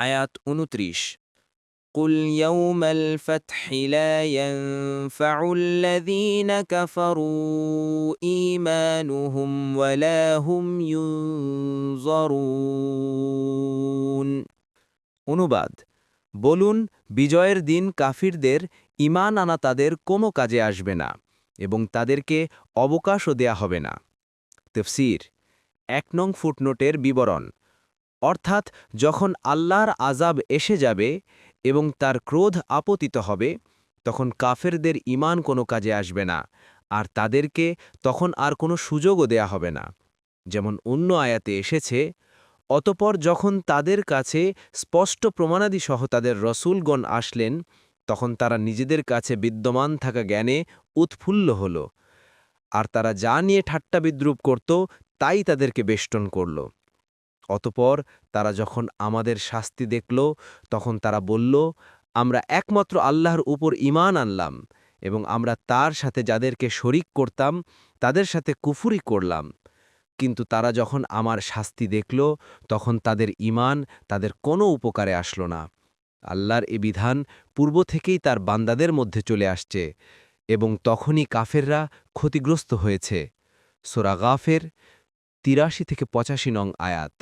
আয়াত উনত্রিশ قل يوم الفتح لا ينفع الذين كفروا إيمانهم ولا هم ينظرون অনুবাদ বলুন বিজয়ের দিন কাফিরদের ঈমান আনা তাদের কোনো কাজে আসবে না এবং তাদেরকে অবকাশও দেয়া হবে না তফসির এক নং ফুটনোটের বিবরণ অর্থাৎ যখন আল্লাহর আজাব এসে যাবে এবং তার ক্রোধ আপতিত হবে, তখন কাফেরদের ঈমান কোনো কাজে আসবে না, আর তাদেরকে তখন আর কোনো সুযোগও দেয়া হবে না। যেমন অন্য আয়াতে এসেছে, অতপর যখন তাদের কাছে স্পষ্ট প্রমাণাদিসহ তাদের রসুলগণ আসলেন, তখন তারা নিজেদের কাছে বিদ্যমান থাকা জ্ঞানে উৎফুল্ল হল, আর তারা যা নিয়ে ঠাট্টা বিদ্রুপ করত, তাই তাদেরকে বেষ্টন করল। অতপর তারা যখন আমাদের শাস্তি দেখল, তখন তারা বলল, আমরা একমাত্র আল্লাহর উপর ঈমান আনলাম এবং আমরা তার সাথে যাদেরকে শরিক করতাম, তাদের সাথে কুফুরি করলাম। কিন্তু তারা যখন আমার শাস্তি দেখল, তখন তাদের ঈমান তাদের কোনো উপকারে আসলো না। আল্লাহর এ বিধান পূর্ব থেকেই তার বান্দাদের মধ্যে চলে আসছে এবং তখনই কাফেররা ক্ষতিগ্রস্ত হয়েছে। সোরা গাফের তিরাশি থেকে পঁচাশি নং আয়াত।